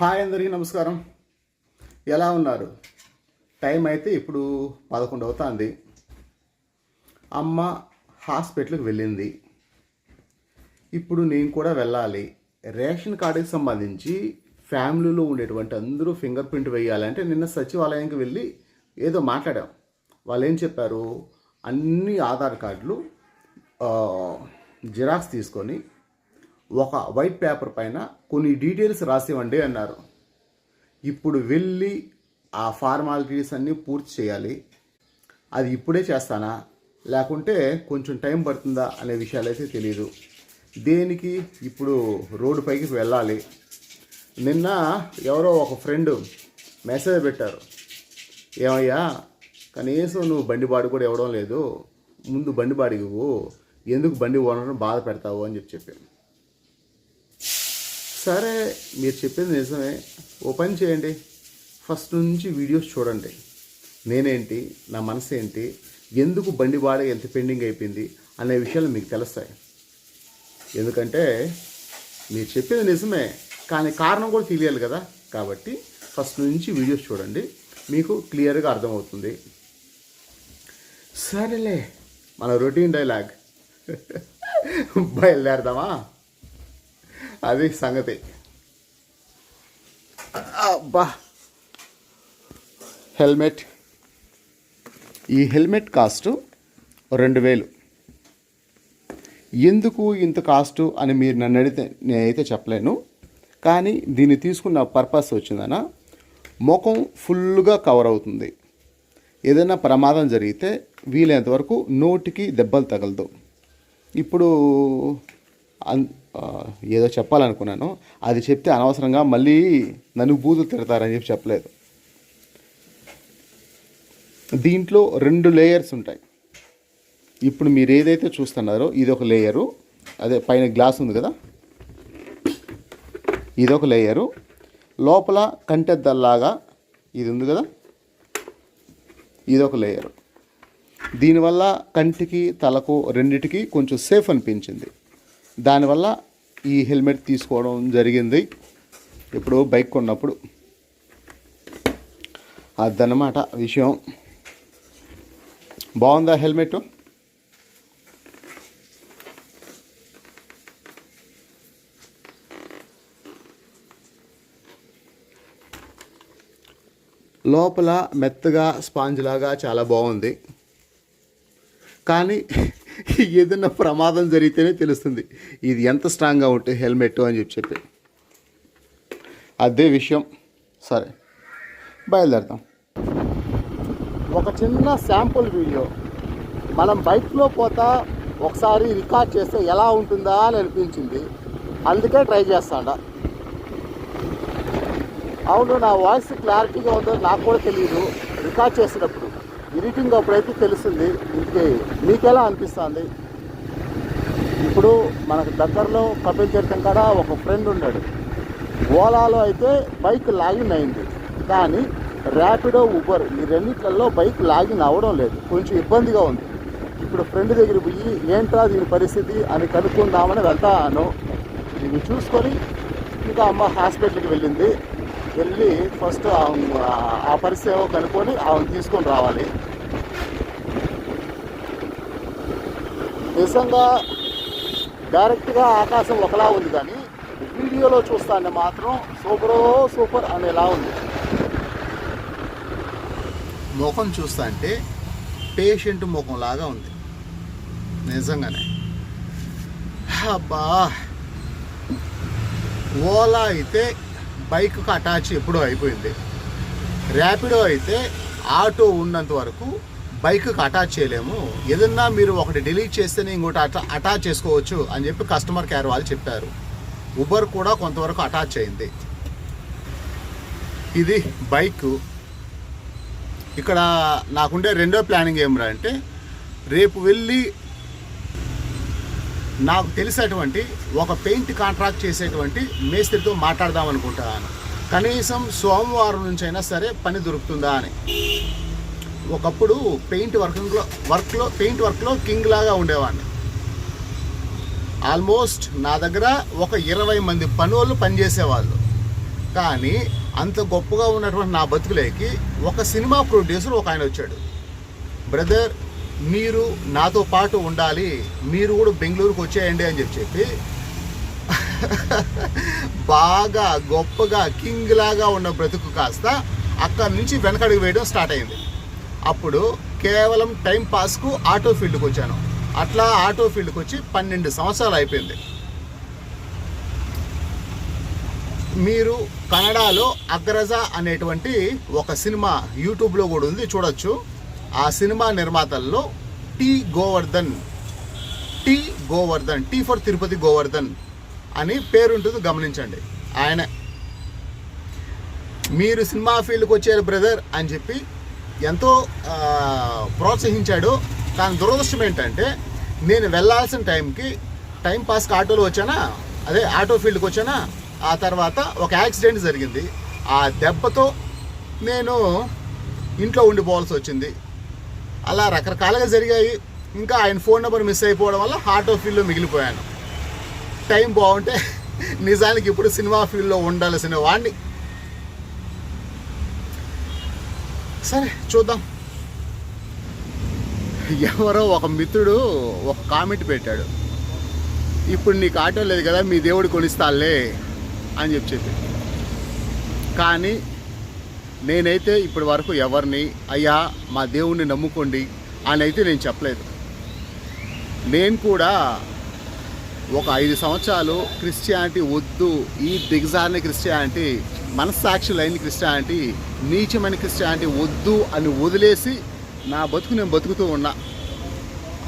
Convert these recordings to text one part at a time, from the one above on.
Hi అందరికీ నమస్కారం. ఎలా ఉన్నారు? టైం అయితే ఇప్పుడు పదకొండు అవుతుంది. అమ్మ హాస్పిటల్కి వెళ్ళింది. ఇప్పుడు నేను కూడా వెళ్ళాలి. రేషన్ కార్డుకి సంబంధించి ఫ్యామిలీలో ఉండేటువంటి అందరూ ఫింగర్ ప్రింట్ వేయాలంటే నిన్న సచివాలయానికి వెళ్ళి ఏదో మాట్లాడాం. వాళ్ళు ఏం చెప్పారు? అన్ని ఆధార్ కార్డులు జిరాక్స్ తీసుకొని ఒక వైట్ పేపర్ పైన కొన్ని డీటెయిల్స్ రాసివ్వండి అన్నారు. ఇప్పుడు వెళ్ళి ఆ ఫార్మాలిటీస్ అన్నీ పూర్తి చేయాలి. అది ఇప్పుడే చేస్తానా? లేకుంటే కొంచెం టైం పడుతుందా అనే విషయాలు అయితే తెలియదు దేనికి? ఇప్పుడు రోడ్డు పైకి వెళ్ళాలి. నిన్న ఎవరో ఒక ఫ్రెండ్ మెసేజ్ పెట్టారు. ఏమయ్యా కనీసం నువ్వు బండి బాడి కూడా ఇవ్వడం లేదు. ముందు బండి బాడికి ఎందుకు బండి ఓనర్ని బాధ పెడతావు అని చెప్పి చెప్పాను సరే మీరు చెప్పింది నిజమే. ఓ పని చేయండి. ఫస్ట్ నుంచి వీడియోస్ చూడండి. నేనేంటి? నా మనసు ఏంటి ఎందుకు బండి బాడ ఎంత పెండింగ్ అయిపోయింది? అనే విషయాలు మీకు తెలుస్తాయి. ఎందుకంటే మీరు చెప్పింది నిజమే. కానీ కారణం కూడా తెలియాలి కదా. కాబట్టి ఫస్ట్ నుంచి వీడియోస్ చూడండి. మీకు క్లియర్గా అర్థమవుతుంది. సరేలే. మన రొటీన్ డైలాగ్. బయలుదేరదామా? అది సంగతి. అబ్బా. హెల్మెట్. ఈ హెల్మెట్ కాస్ట్ రెండు వేలు. ఎందుకు ఇంత కాస్ట్ అని మీరు నన్ను అడిగితే నేనైతే చెప్పలేను. కానీ దీన్ని తీసుకున్న పర్పస్ వచ్చిందనా ముఖం ఫుల్గా కవర్ అవుతుంది. ఏదైనా ప్రమాదం జరిగితే వీలైనంత వరకు నోటికి దెబ్బలు తగలదు. ఇప్పుడు అన్- ఏదో చెప్పాలనుకున్నాను. అది చెప్తే అనవసరంగా మళ్ళీ నన్ను బూతులు తిడతారని చెప్పి చెప్పలేదు. దీంట్లో రెండు లేయర్స్ ఉంటాయి. ఇప్పుడు మీరు ఏదైతే చూస్తున్నారో ఇది ఒక లేయరు అదే పైన గ్లాస్ ఉంది కదా? ఇది ఒక లేయరు లోపల కంటెద్దల్లాగా ఇది ఉంది కదా? ఇది ఒక లేయరు దీనివల్ల కంటికి తలకు రెండిటికి కొంచెం సేఫ్ అనిపించింది. దానివల్ల ఈ హెల్మెట్ తీసుకోవడం జరిగింది. ఇప్పుడు బైక్ కొన్నప్పుడు. అదనమాట విషయం. బాగుందా హెల్మెట్? లోపల మెత్తగా స్పాంజ్ లాగా చాలా బాగుంది. కానీ ఏదైనా ప్రమాదం జరిగితేనే తెలుస్తుంది. ఇది ఎంత స్ట్రాంగ్గా ఉంటే హెల్మెట్ అని చెప్పి చెప్పి. అదే విషయం. సరే. బయలుదేరదాం ఒక చిన్న శాంపుల్ వీడియో మనం బైక్లో పోతా ఒకసారి రికార్డ్ చేస్తే ఎలా ఉంటుందా అని అనిపించింది. అందుకే ట్రై చేస్తాడా. అవును నా వాయిస్ క్లారిటీగా ఉందో నాకు కూడా తెలియదు రికార్డ్ చేసినప్పుడు ఇరిటింగ్ అప్పుడైతే తెలిసింది ఇంటికి మీకెలా అనిపిస్తుంది? ఇప్పుడు మనకు దగ్గరలో కపిల్ తీర్థం కాడ ఒక ఫ్రెండ్ ఉన్నాడు. ఓలాలో అయితే బైక్ లాగిన్ అయింది. కానీ ర్యాపిడో ఉబర్ ఈ రెండిట్లలో బైక్ లాగిన్ అవ్వడం లేదు. కొంచెం ఇబ్బందిగా ఉంది. ఇప్పుడు ఫ్రెండ్ దగ్గర పోయి ఏంట్రా దీని పరిస్థితి? అని కనుక్కుందామని వెళ్తాను. ఇది చూసుకొని ఇంకా అమ్మ హాస్పిటల్కి వెళ్ళింది. వెళ్ళి ఫస్ట్ ఆ పరిస్థితి కనుక్కొని ఆమె తీసుకొని రావాలి. నిజంగా డైరెక్ట్గా ఆకాశం ఒకలా ఉంది కానీ వీడియోలో చూస్తానే మాత్రం సూపరో సూపర్ అనేలా ఉంది. ముఖం చూస్తా అంటే పేషెంట్ ముఖం లాగా ఉంది. నిజంగానే. అబ్బా! ఓలా అయితే బైక్కి అటాచ్ ఎప్పుడో అయిపోయింది. ర్యాపిడో అయితే ఆటో ఉన్నంత వరకు బైక్కి అటాచ్ చేయలేము. ఏదన్నా మీరు ఒకటి డిలీట్ చేస్తేనే ఇంకోటి అటా అటాచ్ చేసుకోవచ్చు అని చెప్పి కస్టమర్ కేర్ వాళ్ళు చెప్పారు. ఉబర్ కూడా కొంతవరకు అటాచ్ అయింది. ఇది బైక్ ఇక్కడ నాకుండే రెండో ప్లానింగ్ ఏమిరా అంటే రేపు వెళ్ళి నాకు తెలిసినటువంటి ఒక పెయింట్ కాంట్రాక్ట్ చేసేటువంటి మేస్త్రితో మాట్లాడదాం అనుకుంటాను కనీసం సోమవారం నుంచి అయినా సరే పని దొరుకుతుందా అని. ఒకప్పుడు పెయింట్ వర్కింగ్లో వర్క్లో పెయింట్ వర్క్లో కింగ్ లాగా ఉండేవాడిని. ఆల్మోస్ట్ నా దగ్గర ఒక ఇరవై మంది పనులు పనిచేసేవాళ్ళు. కానీ అంత గొప్పగా ఉన్నటువంటి నా బతుకులేకి ఒక సినిమా ప్రొడ్యూసర్ ఒక ఆయన వచ్చాడు. బ్రదర్ మీరు నాతో పాటు ఉండాలి మీరు కూడా బెంగళూరుకు వచ్చేయండి అని చెప్పి చెప్పి బాగా గొప్పగా కింగ్ లాగా ఉన్న బ్రతుకు కాస్త అక్కడి నుంచి వెనకడుగు వేయడం స్టార్ట్ అయింది. అప్పుడు కేవలం టైం పాస్కు ఆటో ఫీల్డ్కి వచ్చాను. అట్లా ఆటో ఫీల్డ్కి వచ్చి పన్నెండు సంవత్సరాలు అయిపోయింది. మీరు కన్నడలో అగ్రజ అనేటువంటి ఒక సినిమా యూట్యూబ్లో కూడా ఉంది చూడొచ్చు. ఆ cinema నిర్మాతల్లో T Govardhan. T Govardhan T for Tirupati Govardhan అని పేరుంటుంది గమనించండి. ఆయన మీరు సినిమా ఫీల్డ్కి వచ్చారు బ్రదర్ అని చెప్పి ఎంతో ప్రోత్సహించాడు. కానీ దురదృష్టం ఏంటంటే నేను వెళ్ళాల్సిన టైంకి టైం పాస్కి ఆటోలో వచ్చానా? అదే ఆటో ఫీల్డ్కి వచ్చానా? ఆ తర్వాత ఒక యాక్సిడెంట్ జరిగింది. ఆ దెబ్బతో నేను ఇంట్లో ఉండిపోవాల్సి వచ్చింది. అలా రకరకాలుగా జరిగాయి. ఇంకా ఆయన ఫోన్ నెంబర్ మిస్ అయిపోవడం వల్ల ఆటో ఫీల్డ్లో మిగిలిపోయాను. టైం బాగుంటే నిజానికి ఇప్పుడు సినిమా ఫీల్డ్లో ఉండాల్సిన వాడిని సరే చూద్దాం. ఎవరో ఒక మిత్రుడు ఒక కామెంట్ పెట్టాడు. ఇప్పుడు నీకు ఆటో లేదు కదా మీ దేవుడు కొనిస్తాలే అని చెప్పి చెప్పి కానీ నేనైతే ఇప్పటి వరకు ఎవరిని అయ్యా మా దేవుణ్ణి నమ్ముకోండి అని అయితే నేను చెప్పలేదు. నేను కూడా ఒక ఐదు సంవత్సరాలు క్రిస్టియానిటీ వద్దు ఈ దిగజారిన క్రిస్టియానిటీ మనస్సాక్షి లేని క్రిస్టియానిటీ నీచమైన క్రిస్టియానిటీ వద్దు అని వదిలేసి నా బతుకు నేను బతుకుతూ ఉన్నా.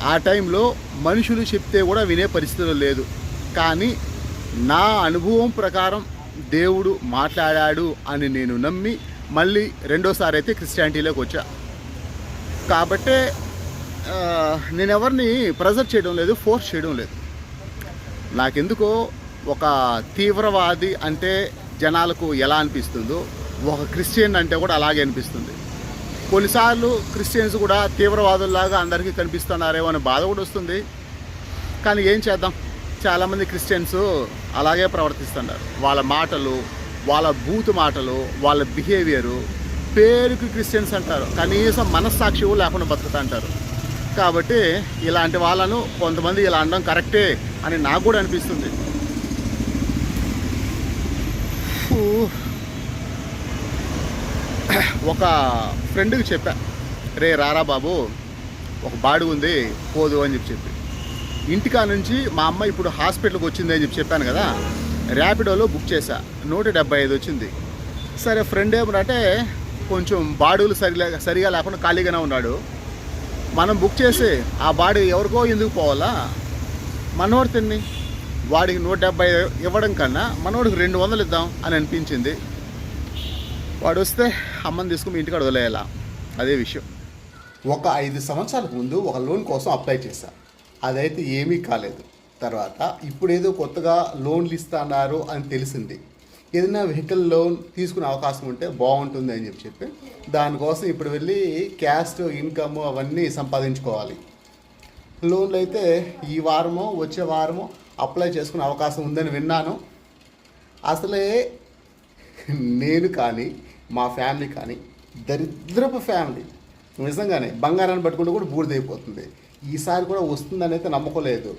ఆ టైంలో మనుషులు చెప్తే కూడా వినే పరిస్థితులు లేదు. కానీ నా అనుభవం ప్రకారం దేవుడు మాట్లాడాడు అని నేను నమ్మి మళ్ళీ రెండోసారి అయితే క్రిస్టియానిటీలోకి వచ్చా. కాబట్టే నేను ఎవరిని ప్రెజర్ చేయడం లేదు ఫోర్స్ చేయడం లేదు. నాకెందుకో ఒక తీవ్రవాది అంటే జనాలకు ఎలా అనిపిస్తుందో ఒక క్రిస్టియన్ అంటే కూడా అలాగే అనిపిస్తుంది. కొన్నిసార్లు క్రిస్టియన్స్ కూడా తీవ్రవాదుల్లాగా అందరికీ కనిపిస్తున్నారేమో అనే బాధ కూడా వస్తుంది. కానీ ఏం చేద్దాం? చాలామంది క్రిస్టియన్స్ అలాగే ప్రవర్తిస్తున్నారు. వాళ్ళ మాటలు వాళ్ళ బూతు మాటలు వాళ్ళ బిహేవియరు పేరుకి క్రిస్టియన్స్ అంటారు. కనీసం మనస్సాక్షి లేకుండా బతుకుతా అంటారు. కాబట్టి ఇలాంటి వాళ్ళను కొంతమంది ఇలా అనడం కరెక్టే అని నాకు కూడా అనిపిస్తుంది. ఒక ఫ్రెండ్కి చెప్పా రే రారా బాబు ఒక బాడు ఉంది పోదు అని చెప్పి చెప్పి. ఇంటికా నుంచి మా అమ్మ ఇప్పుడు హాస్పిటల్కి వచ్చింది అని చెప్పి చెప్పాను కదా ర్యాపిడోలో బుక్ చేశా. నూట డెబ్బై ఐదు వచ్చింది. సరే ఫ్రెండ్ ఏమంటే కొంచెం బాడీలు సరిగా సరిగా లేకుండా ఖాళీగానే ఉన్నాడు. మనం బుక్ చేసి ఆ బాడీ ఎవరికో ఎందుకు పోవాలా? మనోడు తిన్ని వాడికి నూట డెబ్బై ఇవ్వడం కన్నా మనోడికి రెండు వందలు ఇద్దాం అని అనిపించింది. వాడు వస్తే అమ్మని తీసుకుని ఇంటికి వదిలేయాలా? అదే విషయం. ఒక ఐదు సంవత్సరాలకు ముందు ఒక లోన్ కోసం అప్లై చేశా. అదైతే ఏమీ కాలేదు. తర్వాత ఇప్పుడు ఏదో కొత్తగా లోన్లు ఇస్తున్నారు అని తెలిసింది. ఏదైనా వెహికల్ లోన్ తీసుకునే అవకాశం ఉంటే బాగుంటుంది అని చెప్పి చెప్పి దానికోసం ఇప్పుడు వెళ్ళి క్యాస్ట్ ఇన్కమ్ అవన్నీ సంపాదించుకోవాలి. లోన్లు అయితే ఈ వారమో వచ్చే వారమో అప్లై చేసుకునే అవకాశం ఉందని విన్నాను. అసలే నేను కానీ మా ఫ్యామిలీ కానీ దరిద్రపు ఫ్యామిలీ నిజంగానే బంగారాన్ని పట్టుకుంటే కూడా బూడిదైపోతుంది. ఈసారి కూడా వస్తుందని అయితే నమ్మకం లేదు.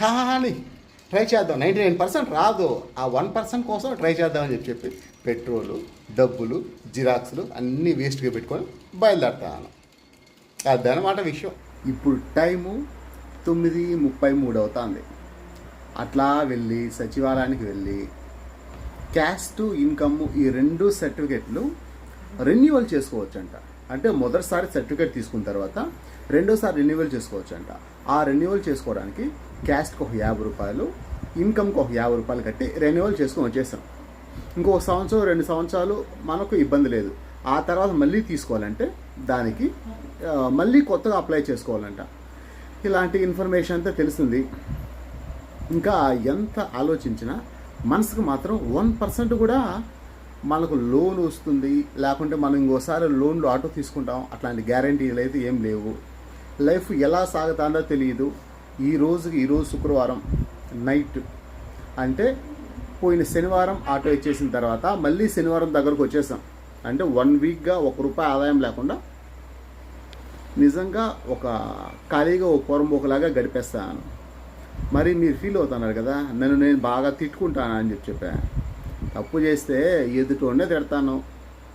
కానీ ట్రై చేద్దాం. నైంటీ నైన్ పర్సెంట్ రాదు. ఆ వన్ పర్సెంట్ కోసం ట్రై చేద్దామని చెప్పి చెప్పి పెట్రోలు డబ్బులు జిరాక్స్లు అన్నీ వేస్ట్గా పెట్టుకొని బయలుదేరుతాను. అదనమాట విషయం. ఇప్పుడు టైము తొమ్మిది ముప్పై మూడు అవుతుంది. అట్లా వెళ్ళి సచివాలయానికి వెళ్ళి క్యాస్ట్ ఇన్కమ్ ఈ రెండు సర్టిఫికెట్లు రెన్యువల్ చేసుకోవచ్చంట. అంటే మొదటిసారి సర్టిఫికేట్ తీసుకున్న తర్వాత రెండోసారి రెన్యువల్ చేసుకోవచ్చంట. ఆ రెన్యువల్ చేసుకోవడానికి క్యాస్ట్కి ఒక యాభై రూపాయలు ఇన్కమ్కి ఒక యాభై రూపాయలు కట్టి రెన్యువల్ చేసుకొని వచ్చేసాం. ఇంకో సంవత్సరం రెండు సంవత్సరాలు మనకు ఇబ్బంది లేదు. ఆ తర్వాత మళ్ళీ తీసుకోవాలంటే దానికి మళ్ళీ కొత్తగా అప్లై చేసుకోవాలంట. ఇలాంటి ఇన్ఫర్మేషన్ అంతా తెలుస్తుంది. ఇంకా ఎంత ఆలోచించినా మనసుకు మాత్రం వన్ పర్సెంట్ కూడా మనకు లోన్ వస్తుంది. లేకుంటే మనం ఇంకోసారి లోన్లు ఆటో తీసుకుంటాం. అట్లాంటి గ్యారంటీలు అయితే ఏం లేవు. లైఫ్ ఎలా సాగుతుందో తెలియదు ఈ రోజుకి ఈరోజు శుక్రవారం నైట్. అంటే పోయిన శనివారం ఆటో ఇచ్చేసిన తర్వాత మళ్ళీ శనివారం దగ్గరకు వచ్చేసాం. అంటే వన్ వీక్గా ఒక రూపాయి ఆదాయం లేకుండా నిజంగా ఒక ఖాళీగా ఒక పొరంబోకలాగా గడిపేస్తాను. మరి మీరు ఫీల్ అవుతున్నారు కదా నన్ను నేను బాగా తిట్టుకుంటాను అని చెప్పి చెప్పా. తప్పు చేస్తే ఎదుటోనే తిడతాను.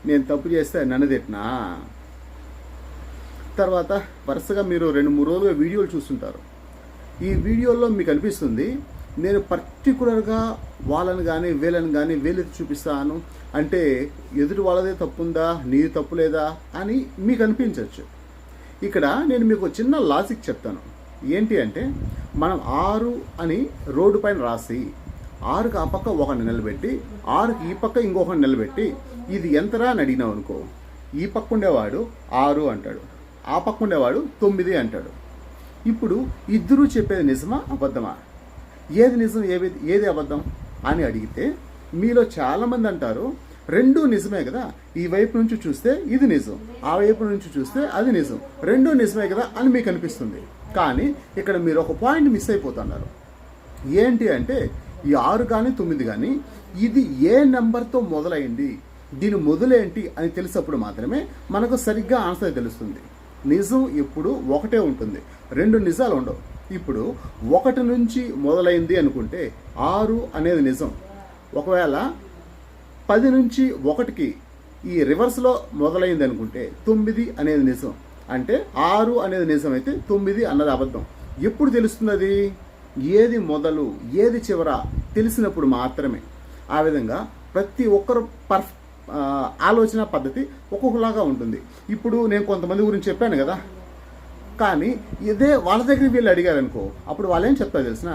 నేను తప్పు చేస్తే నన్ను తిట్టినా? తర్వాత వరుసగా మీరు రెండు మూడు రోజులుగా వీడియోలు చూస్తుంటారు. ఈ వీడియోలో మీకు అనిపిస్తుంది నేను పర్టికులర్గా వాళ్ళని కానీ వీళ్ళని కానీ వీళ్ళకి చూపిస్తాను. అంటే ఎదుటి వాళ్ళదే తప్పుందా నీ తప్పు లేదా అని మీకు అనిపించవచ్చు ఇక్కడ నేను మీకు చిన్న లాజిక్ చెప్తాను. ఏంటి అంటే మనం ఆరు అని రోడ్డు పైన రాసి ఆరుకి ఆ పక్క ఒకరిని నిలబెట్టి ఆరుకి ఈ పక్క ఇంకొకరిని నిలబెట్టి ఇది ఎంతరా అని అడిగినావు అనుకో ఈ పక్క ఉండేవాడు ఆరు అంటాడు. ఆ పక్కుండేవాడు తొమ్మిది అంటాడు. ఇప్పుడు ఇద్దరూ చెప్పేది నిజమా అబద్ధమా? ఏది నిజం ఏది ఏది అబద్ధం అని అడిగితే మీలో చాలామంది అంటారు రెండూ నిజమే కదా ఈ వైపు నుంచి చూస్తే ఇది నిజం ఆ వైపు నుంచి చూస్తే అది నిజం రెండూ నిజమే కదా అని మీకు అనిపిస్తుంది. కానీ ఇక్కడ మీరు ఒక పాయింట్ మిస్ అయిపోతున్నారు. ఏంటి అంటే ఈ ఆరు కానీ తొమ్మిది కానీ ఇది ఏ నెంబర్తో మొదలైంది దీని మొదలేంటి అని తెలిసినప్పుడు మాత్రమే మనకు సరిగ్గా ఆన్సర్ తెలుస్తుంది. నిజం ఇప్పుడు ఒకటే ఉంటుంది. రెండు నిజాలు ఉండవు. ఇప్పుడు ఒకటి నుంచి మొదలైంది అనుకుంటే ఆరు అనేది నిజం. ఒకవేళ పది నుంచి ఒకటికి ఈ రివర్స్లో మొదలైంది అనుకుంటే తొమ్మిది అనేది నిజం. అంటే ఆరు అనేది నిజం అయితే తొమ్మిది అన్నది అబద్ధం. ఎప్పుడు తెలుస్తుంది ఏది మొదలు ఏది చివర తెలిసినప్పుడు మాత్రమే. ఆ విధంగా ప్రతి ఒక్కరు పర్ఫెక్ట్ ఆలోచన పద్ధతి ఒక్కొక్కలాగా ఉంటుంది. ఇప్పుడు నేను కొంతమంది గురించి చెప్పాను కదా. కానీ ఇదే వాళ్ళ దగ్గరికి వీళ్ళు అడిగారు అనుకో అప్పుడు వాళ్ళేం ఏం చెప్తారు తెలిసిన?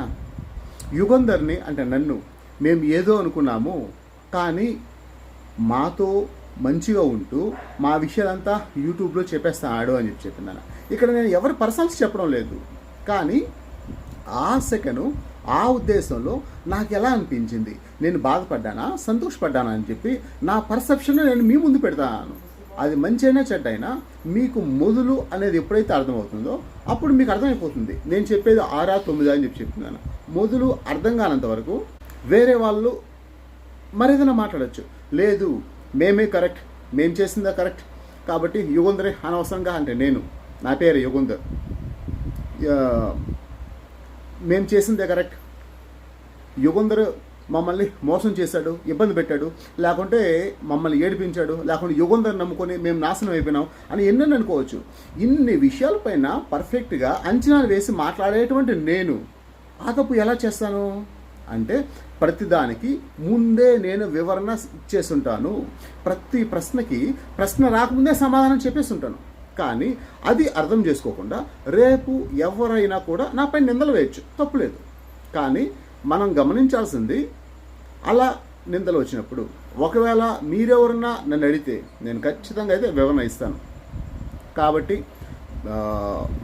యుగంధర్ని అంటే నన్ను. మేము ఏదో అనుకున్నాము కానీ మాతో మంచిగా ఉంటూ మా విషయాలంతా యూట్యూబ్లో చెప్పేస్తాడు అని చెప్పి చెప్పిందన్న ఇక్కడ నేను ఎవరి పర్సనల్స్ చెప్పడం లేదు. కానీ ఆ ఆ ఉద్దేశంలో నాకు ఎలా అనిపించింది? నేను బాధపడ్డానా? సంతోషపడ్డానా అని చెప్పి నా పర్సెప్షన్ నేను మీ ముందు పెడతాను. అది మంచి అయినా చెడ్డ అయినా మీకు మొదలు అనేది ఎప్పుడైతే అర్థమవుతుందో అప్పుడు మీకు అర్థమైపోతుంది. నేను చెప్పేది ఆరా తొమ్మిది అని చెప్పి చెప్తున్నాను. మొదలు అర్థం కానంత వరకు వేరే వాళ్ళు మరేదైనా మాట్లాడచ్చు. లేదు మేమే కరెక్ట్ మేము చేసిందా కరెక్ట్ కాబట్టి యుగంధరే అనవసరంగా అంటే నేను. నా పేరు యుగంధర్. మేము చేసిందే కరెక్ట్. యుగంధర్ మమ్మల్ని మోసం చేశాడు ఇబ్బంది పెట్టాడు లేకుంటే మమ్మల్ని ఏడిపించాడు లేకుంటే యుగంధర్ నమ్ముకొని మేము నాశనం అయిపోయినాం అని ఎన్నెన్ని అనుకోవచ్చు. ఇన్ని విషయాలపైన పర్ఫెక్ట్గా అంచనాలు వేసి మాట్లాడేటువంటి నేను ఆ తప్పు ఎలా చేస్తాను? అంటే ప్రతిదానికి ముందే నేను వివరణ ఇచ్చేస్తుంటాను ప్రతి ప్రశ్నకి ప్రశ్న రాకముందే సమాధానం చెప్పేసి ఉంటాను కానీ అది అర్థం చేసుకోకుండా రేపు ఎవరైనా కూడా నాపై నిందలు వేయచ్చు. తప్పులేదు కానీ మనం గమనించాల్సింది అలా నిందలు వచ్చినప్పుడు ఒకవేళ మీరెవరన్నా నన్ను అడిగితే నేను ఖచ్చితంగా అయితే వివరణ ఇస్తాను. కాబట్టి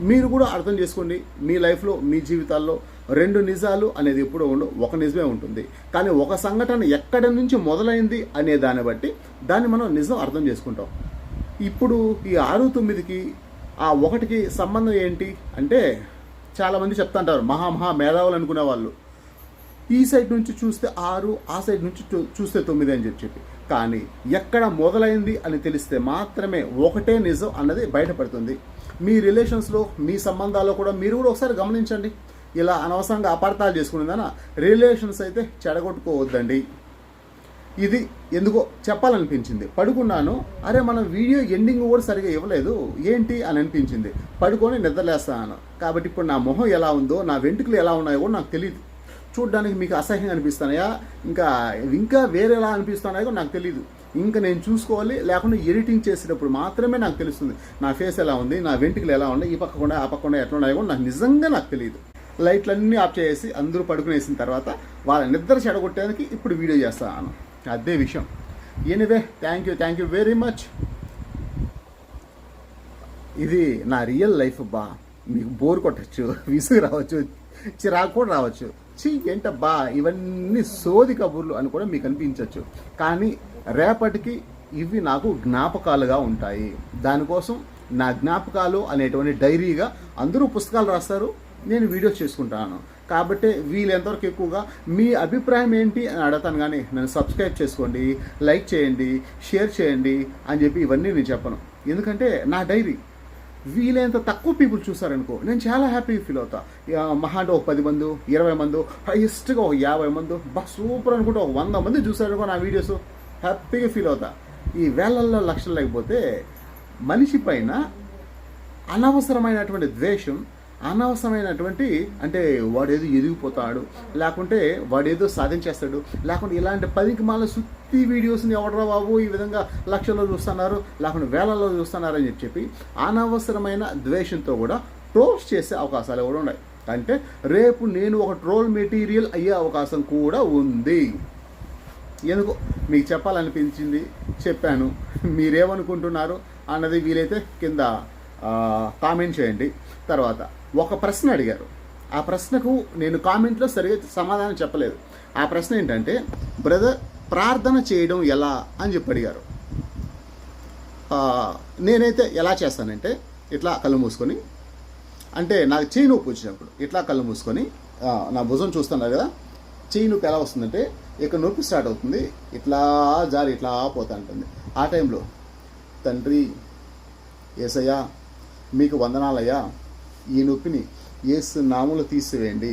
మీరు కూడా అర్థం చేసుకోండి. మీ లైఫ్లో మీ జీవితాల్లో రెండు నిజాలు అనేది ఎప్పుడూ ఉండవు ఒక నిజమే ఉంటుంది. కానీ ఒక సంఘటన ఎక్కడి నుంచి మొదలైంది అనే దాన్ని బట్టి దాన్ని మనం నిజం అర్థం చేసుకుంటాం. ఇప్పుడు ఈ ఆరు తొమ్మిదికి ఆ ఒకటికి సంబంధం ఏంటి అంటే చాలామంది చెప్తుంటారు మహా మహా మేధావులు అనుకునే వాళ్ళు. ఈ సైడ్ నుంచి చూస్తే ఆరు ఆ సైడ్ నుంచి చూ- చూస్తే తొమ్మిది అని చెప్పి చెప్పి. కానీ ఎక్కడ మొదలైంది అని తెలిస్తే మాత్రమే ఒకటే నిజం అన్నది బయటపడుతుంది. మీ రిలేషన్స్లో మీ సంబంధాల్లో కూడా మీరు కూడా ఒకసారి గమనించండి. ఇలా అనవసరంగా అపార్థాలు చేసుకునేదాన? రిలేషన్స్ అయితే చెడగొట్టుకోవద్దండి. ఇది ఎందుకో చెప్పాలనిపించింది. పడుకున్నాను. అరే మనం వీడియో ఎండింగ్ కూడా సరిగా ఇవ్వలేదు. ఏంటి అని అనిపించింది. పడుకొని నిద్రలేస్తాను. కాబట్టి ఇప్పుడు నా మొహం ఎలా ఉందో నా వెంట్రుకలు ఎలా ఉన్నాయో కూడా నాకు తెలియదు చూడడానికి మీకు అసహ్యంగా అనిపిస్తున్నాయా? ఇంకా ఇంకా వేరేలా అనిపిస్తున్నాయో నాకు తెలియదు ఇంకా నేను చూసుకోవాలి. లేకుండా ఎడిటింగ్ చేసేటప్పుడు మాత్రమే నాకు తెలుస్తుంది. నా ఫేస్ ఎలా ఉంది నా వెంట్రుకలు ఎలా ఉన్నాయి ఈ పక్కకుండా ఆ పక్కకుండా ఎట్లా ఉన్నాయో కూడా నాకు నిజంగా నాకు తెలియదు లైట్లన్నీ ఆఫ్ చేసి అందరూ పడుకునేసిన తర్వాత వాళ్ళ నిద్ర చెడగొట్టడానికి ఇప్పుడు వీడియో చేస్తాను. అదే విషయం. Anyway thank you thank you very much ఇది నా రియల్ లైఫ్ బా. మీకు బోర్ కొట్టచ్చు విసుగు రావచ్చు చిరాకు కూడా రావచ్చు. చి ఏంటబ్బా? ఇవన్నీ సోది కబుర్లు అని కూడా మీకు అనిపించవచ్చు కానీ రేపటికి ఇవి నాకు జ్ఞాపకాలుగా ఉంటాయి. దానికోసం నా జ్ఞాపకాలు అనేటువంటి డైరీగా అందరూ పుస్తకాలు రాస్తారు. నేను వీడియోస్ చేసుకుంటాను. కాబట్టి వీలెంతవరకు ఎక్కువగా మీ అభిప్రాయం ఏంటి అని అడగతాను కానీ నన్ను సబ్స్క్రైబ్ చేసుకోండి లైక్ చేయండి షేర్ చేయండి అని చెప్పి ఇవన్నీ నేను చెప్పను. ఎందుకంటే నా డైరీ వీలైనంత తక్కువ పీపుల్ చూసారనుకో నేను చాలా హ్యాపీగా ఫీల్ అవుతా. మహా అంటే ఒక పది మంది ఇరవై మంది హైయెస్ట్గా ఒక యాభై మంది బా సూపర్ అనుకుంటే ఒక వంద మంది చూసారనుకో నా వీడియోస్ హ్యాపీగా ఫీల్ అవుతా. ఈ వేలల్లో లక్షలు లేకపోతే మనిషి పైన అనవసరమైనటువంటి ద్వేషం అనవసరమైనటువంటి అంటే వాడేదో ఎదిగిపోతాడు లేకుంటే వాడేదో సాధించేస్తాడు లేకుంటే ఇలాంటి పదికి మాల సుత్తి వీడియోస్ని ఎవడరా బాబు ఈ విధంగా లక్షల్లో చూస్తున్నారు లేకుంటే వేలల్లో చూస్తున్నారు అని చెప్పి అనవసరమైన ద్వేషంతో కూడా ట్రోల్స్ చేసే అవకాశాలు కూడా ఉన్నాయి. అంటే రేపు నేను ఒక ట్రోల్ మెటీరియల్ అయ్యే అవకాశం కూడా ఉంది. ఎందుకో? మీకు చెప్పాలనిపించింది చెప్పాను. మీరేమనుకుంటున్నారు అన్నది వీలైతే కింద కామెంట్ చేయండి. తర్వాత ఒక ప్రశ్న అడిగారు. ఆ ప్రశ్నకు నేను కామెంట్లో సరిగా సమాధానం చెప్పలేదు. ఆ ప్రశ్న ఏంటంటే బ్రదర్ ప్రార్థన చేయడం ఎలా? అని చెప్పి అడిగారు. నేనైతే ఎలా చేస్తానంటే ఇట్లా కళ్ళు మూసుకొని అంటే నాకు చేయి నొప్పి వచ్చినప్పుడు ఇట్లా కళ్ళు మూసుకొని నా భుజం చూస్తున్నారు కదా చేయి నొప్పి ఎలా వస్తుందంటే ఇక్కడ నొప్పి స్టార్ట్ అవుతుంది ఇట్లా జారి ఇట్లా పోతా ఉంటుంది. ఆ టైంలో తండ్రి ఏసయ్యా మీకు వందనాలయ్యా ఈ నొప్పిని ఏసు నామలో తీసివేయండి.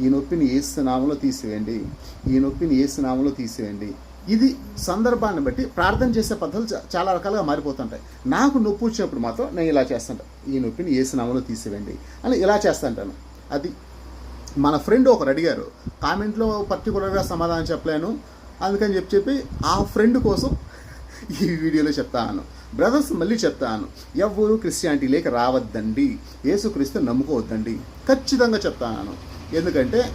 ఈ నొప్పిని ఏసు నామలో తీసివేయండి. ఈ నొప్పిని ఏసు నామలో తీసివేయండి. ఇది సందర్భాన్ని బట్టి ప్రార్థన చేసే పద్ధతులు చాలా రకాలుగా మారిపోతుంటాయి. నాకు నొప్పి వచ్చినప్పుడు మాత్రం నేను ఇలా చేస్తాను ఈ నొప్పిని ఏసు నామలో తీసివేయండి అని ఇలా చేస్తుంటాను. అది మన ఫ్రెండ్ ఒకరు అడిగారు కామెంట్లో పర్టికులర్గా సమాధానం చెప్పలేను. అందుకని చెప్పి చెప్పి ఆ ఫ్రెండ్ కోసం ఈ వీడియోలో చెప్తాను బ్రదర్స్ మళ్ళీ చెప్తాను. ఎవ్వరూ క్రిస్టియానిటీలోకి రావద్దండి. యేసుక్రీస్తు నమ్ముకోవద్దండి. ఖచ్చితంగా చెప్తాను. ఎందుకంటే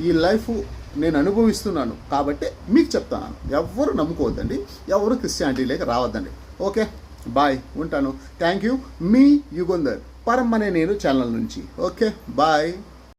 ఈ లైఫ్ నేను అనుభవిస్తున్నాను కాబట్టి మీకు చెప్తాను. ఎవ్వరు నమ్ముకోవద్దండి. ఎవరు క్రిస్టియానిటీలోకి రావద్దండి. ఓకే? బాయ్. ఉంటాను. Thank you. మీ యుగంధర్. పరమ్మనే నేను ఛానల్ నుంచి. ఓకే? బాయ్.